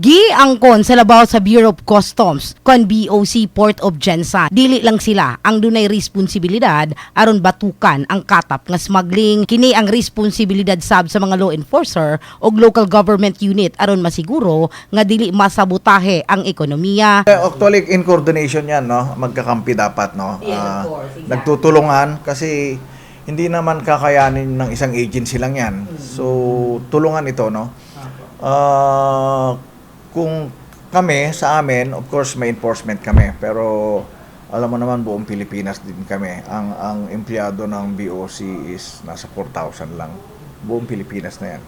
Giangkon sa labaw sa Bureau of Customs kon BOC Port of Jensan. Dili lang sila ang dunay responsibilidad aron batukan ang katap nga smuggling. Kini ang responsibilidad sab sa mga law enforcer o local government unit aron masiguro nga dili masabotahe ang ekonomiya. Eh, Actually, in coordination yan, no? Magkakampi dapat, no? Yes, of Ah, course, exactly. Nagtutulungan kasi hindi naman kakayanin ng isang agency lang yan. So, tulungan ito, no? Ah, kung kami, sa amin, of course, may enforcement kami. Pero, alam mo naman, buong Pilipinas din kami. Ang, ang empleyado ng BOC is nasa 4,000 lang. Buong Pilipinas na yan.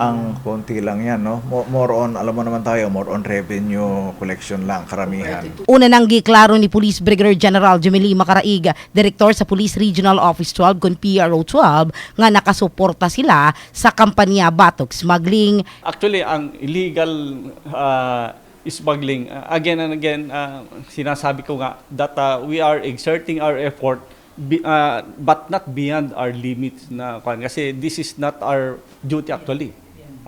Ang konti lang yan, no? Mo- More on, alam mo naman tayo, more on revenue collection lang, karamihan. Una nang giklaro ni Police Brigadier General Jemeli Macaraig, Direktor sa Police Regional Office 12 kon PRO 12, nga nakasuporta sila sa kampanya Batok Smuggling. Actually, ang illegal uh, smuggling, uh, again and again, uh, sinasabi ko nga that uh, we are exerting our effort uh, but not beyond our limits na kasi this is not our duty actually.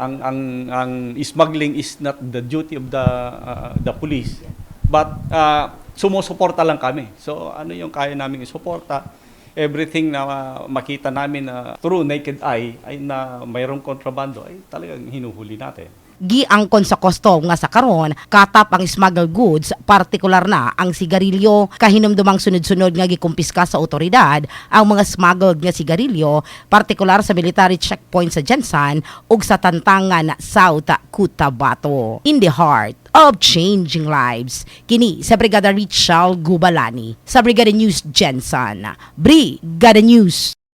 Ang ang ang smuggling is not the duty of the uh, the police. But uh, sumusuporta lang kami. So ano yung kaya naming isuporta? Everything na uh, makita namin na through naked eye ay na mayroong kontrabando ay talagang hinuhuli natin. Giangkon sa custom nga sa karon katap ang smuggled goods partikular na ang sigarilyo. Kahinumdumang sunod-sunod nga gikumpiska sa otoridad ang mga smuggled nga sigarilyo partikular sa military checkpoint sa Jensan ug sa tantangan South Cotabato. In the heart of changing lives kini sa Brigada Richard Gubalani sa Brigada News Jensan. Brigada News